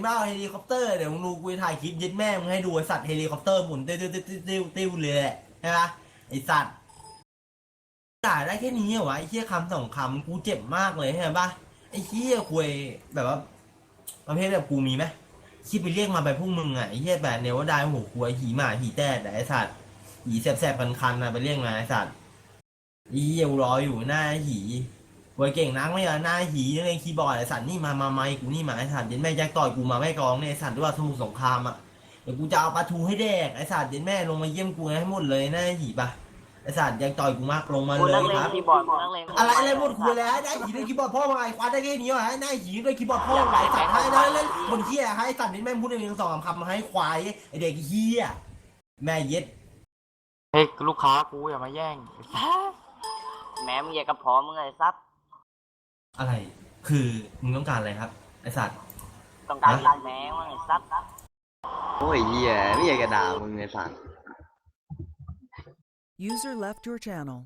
เห็นบ้าเฮลิคอปเตอร์เดี๋ยวมึงดูกูจะถ่ายคลิปยึดแม่มึงให้ดูไอสัตว์เฮลิคอปเตอร์หมุนติ้วติ้วติ้วติ้วติ้วติ้วเลยแหละใช่ปะไอสัตว์ด่าได้แค่นี้เหรอวะไอเหี้ยคำสองคำกูเจ็บมากเลยใช่ปะไอเหี้ยคุยแบบว่าประเภทแบบกูมีไหมคิดไปเรียกมาไปพวกมึงอะไอเหี้ยแบบเนวว่าได้โอ้โหควยหีหมาหีแต่แต่ไอสัตว์หีแสบๆคันๆนะไปเรียกมาไอสัตว์อ้เหี้ยรออยู่หน้าหี ควยเก่งนักไม่เหรอหน้าหีเล่นคีย์บอร์ดไอสัตว์นี่มามาไมค์กูนี่มาไอสัตว์เย็นแม่แจ็คต่อยกูมาไม่กองเนี่ยไอสัตว์ด้วยว่าสมุทรสงครามอะเดี๋ยวกูจะเอาปลาทูให้แดกไอสัตว์เย็นแม่ลงมาเยี่ยมกูให้หมดเลยหน้าหีปะไอสัตว์ยังต่อยกูมากลงมากูเลนัยกเลคงรับ คีย์บอร์ดกูนักเลงอะไรอะไรหมดคุยแล้วได้หีด้วยคีย์บอร์ดพ่อมาไอ้ควาได้แค่นี้วะได้หีด้วยคีย์บอร์ดพ่อหลายสัตว์ให้ได้เล่นบนเฮียให้สัตว์นี่แม่งพูดในเรื่องสองคำมาให้ควายไอเด็กเฮียแม่เย็ดเฮ้ยลูกค้ากูอย่ามาแย่ง แหม้มึงอย่ากระเพาะมึงไอ้ซับ อะไร คือมึงต้องการอะไรครับ ไอสัตว์ ต้องการตัดแหม้มึงไอ้ซับโอ้ยเหี้ยไม่อยากจะด่ามึงไอ้สัส User left your channel.